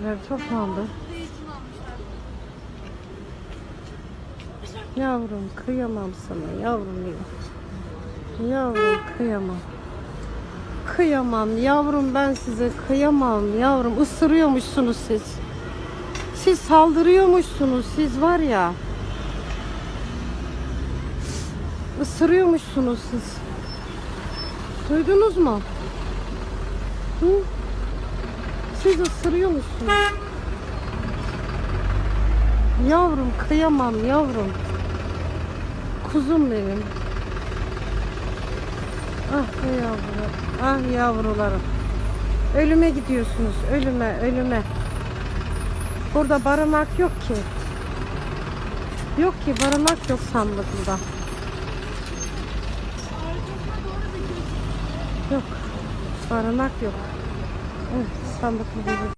Buradakiler toplandı. Yavrum kıyamam sana yavrum benim. Yavrum kıyamam. Kıyamam yavrum ben size kıyamam yavrum ısırıyormuşsunuz siz. Siz saldırıyormuşsunuz siz var ya. Isırıyormuşsunuz siz. Duydunuz mu? Hı? Siz ısırıyormuşsunuz. Yavrum kıyamam yavrum. Kuzum benim. Ah be yavrular. Ah yavrularım. Ölüme gidiyorsunuz. Ölüme, ölüme. Burada barınak yok ki. Yok ki barınak yok sandıklıda. Yok. Barınak yok. Evet, sandıklı değil.